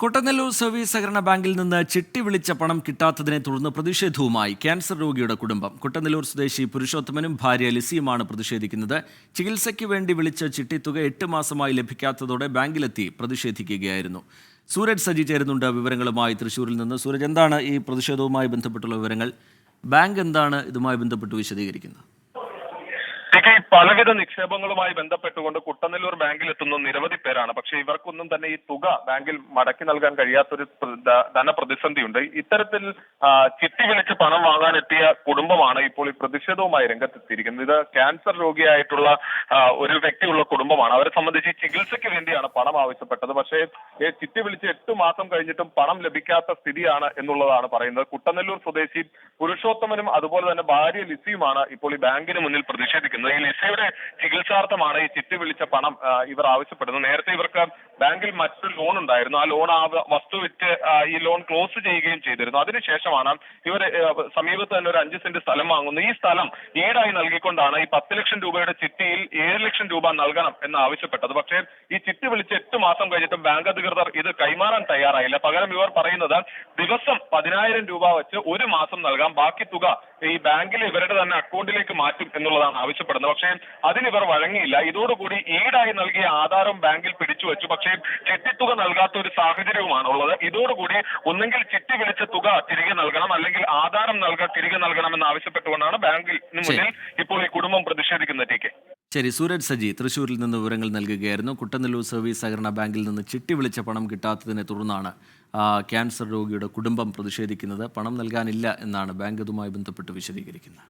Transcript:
കൊട്ടനെല്ലൂർ service സഹകരണ ബാങ്കിൽ നിന്ന് ചിട്ടി വിളിച്ച പണം കിട്ടാത്തതിനെ തുടർന്ന് പ്രതിഷേധവുമായി ക്യാൻസർ രോഗിയുടെ കുടുംബം. കൊട്ടനെല്ലൂർ സ്വദേശി പുരുഷോത്തമനും ഭാര്യ ലിസിയുമാണ് പ്രതിഷേധിക്കുന്നത്. ചികിത്സയ്ക്ക് വേണ്ടി വിളിച്ച ചിട്ടി തുക എട്ട് മാസമായി ലഭിക്കാത്തതോടെ ബാങ്കിലെത്തി പ്രതിഷേധിക്കുകയായിരുന്നു. സൂരജ് സജി ചേരുന്നുണ്ട് വിവരങ്ങളുമായി തൃശ്ശൂരിൽ നിന്ന്. സൂരജ് എന്താണ് ഈ പ്രതിഷേധവുമായി ബന്ധപ്പെട്ടുള്ള വിവരങ്ങൾ? ബാങ്ക് എന്താണ് ഇതുമായി ബന്ധപ്പെട്ട് വിശദീകരിക്കുന്നത്? ഈ പലവിധ നിക്ഷേപങ്ങളുമായി ബന്ധപ്പെട്ടുകൊണ്ട് കുട്ടനെല്ലൂർ ബാങ്കിൽ എത്തുന്ന നിരവധി പേരാണ്. പക്ഷേ ഇവർക്കൊന്നും തന്നെ ഈ തുക ബാങ്കിൽ മടക്കി നൽകാൻ കഴിയാത്തൊരു പ്ര- ധ- ധനപ്രതിസന്ധിയുണ്ട്. ഇത്തരത്തിൽ ചിട്ടി വിളിച്ച് പണം വാങ്ങാൻ എത്തിയ കുടുംബമാണ് ഇപ്പോൾ ഈ പ്രതിഷേധവുമായി രംഗത്തെത്തിയിരിക്കുന്നത്. ഇത് ക്യാൻസർ രോഗിയായിട്ടുള്ള ഒരു വ്യക്തിയുള്ള കുടുംബമാണ്. അവരെ സംബന്ധിച്ച് ചികിത്സയ്ക്ക് വേണ്ടിയാണ് പണം ആവശ്യപ്പെട്ടത്. പക്ഷേ ചിട്ടി വിളിച്ച് എട്ട് മാസം കഴിഞ്ഞിട്ടും പണം ലഭിക്കാത്ത സ്ഥിതിയാണ് എന്നുള്ളതാണ് പറയുന്നത്. കുട്ടനെല്ലൂർ സ്വദേശി പുരുഷോത്തമനും അതുപോലെ തന്നെ ഭാര്യ ലിസിയുമാണ് ഇപ്പോൾ ഈ ബാങ്കിന് മുന്നിൽ പ്രതിഷേധിക്കുന്നത്. ഈ ലിസിയുടെ ചികിത്സാർത്ഥമാണ് ഈ ചിട്ടി വിളിച്ച പണം ഇവർ ആവശ്യപ്പെടുന്നത്. നേരത്തെ ഇവർക്ക് ബാങ്കിൽ മറ്റൊരു ലോൺ ഉണ്ടായിരുന്നു. ആ ലോൺ ആ വസ്തു വിറ്റ് ഈ ലോൺ ക്ലോസ് ചെയ്യുകയും ചെയ്തിരുന്നു. അതിനുശേഷമാണ് ഇവർ സമീപത്ത് തന്നെ ഒരു അഞ്ച് സെന്റ് സ്ഥലം വാങ്ങുന്നു. ഈ സ്ഥലം ഈടായി നൽകിക്കൊണ്ടാണ് ഈ പത്ത് ലക്ഷം രൂപയുടെ ചിട്ടിയിൽ ഏഴ് ലക്ഷം രൂപ നൽകണം എന്ന് ആവശ്യപ്പെട്ടത്. പക്ഷേ ഈ ചിട്ടി വിളിച്ച് എട്ട് മാസം കഴിഞ്ഞിട്ടും ബാങ്ക് അധികൃതർ ഇത് കൈമാറാൻ തയ്യാറായില്ല. പകരം ഇവർ പറയുന്നത് ദിവസം പതിനായിരം രൂപ വെച്ച് ഒരു മാസം നൽകാം. ബാക്കി തുക ഈ ബാങ്കിൽ ഇവരുടെ തന്നെ അക്കൗണ്ടിലേക്ക് മാറ്റും എന്നുള്ളതാണ് ആവശ്യപ്പെടുന്നത് പക്ഷേ അതിനിവർ വഴങ്ങിയില്ല. ഇതോടുകൂടി ഈടായി നൽകിയ ആധാരം ബാങ്കിൽ പിടിച്ചു വെച്ചു. പക്ഷേ ചിട്ടിത്തുക നൽകാത്ത ഒരു സാഹചര്യവുമാണ് ഉള്ളത് ഇതോടുകൂടി ഒന്നെങ്കിൽ ചിട്ടി വിളിച്ച തുക തിരികെ നൽകണം അല്ലെങ്കിൽ ആധാരം നൽക തിരികെ നൽകണമെന്ന് ആവശ്യപ്പെട്ടുകൊണ്ടാണ് ബാങ്കിൽ മുന്നിൽ ഇപ്പോൾ ഈ കുടുംബം പ്രതിഷേധിക്കുന്നത് ടി കെ. ശരി സൂരജ് സജി തൃശൂരിൽ നിന്ന് വിവരങ്ങൾ നൽകുകയായിരുന്നു. കുട്ടനെല്ലൂർ സർവീസ് സഹകരണ ബാങ്കിൽ നിന്ന് ചിട്ടി വിളിച്ച പണം കിട്ടാത്തതിനെ തുടർന്നാണ് ക്യാൻസർ രോഗിയുടെ കുടുംബം പ്രതിഷേധിക്കുന്നത്. പണം നൽകാനില്ല എന്നാണ് ബാങ്ക് ഇതുമായി ബന്ധപ്പെട്ട് വിശദീകരിക്കുന്നത്.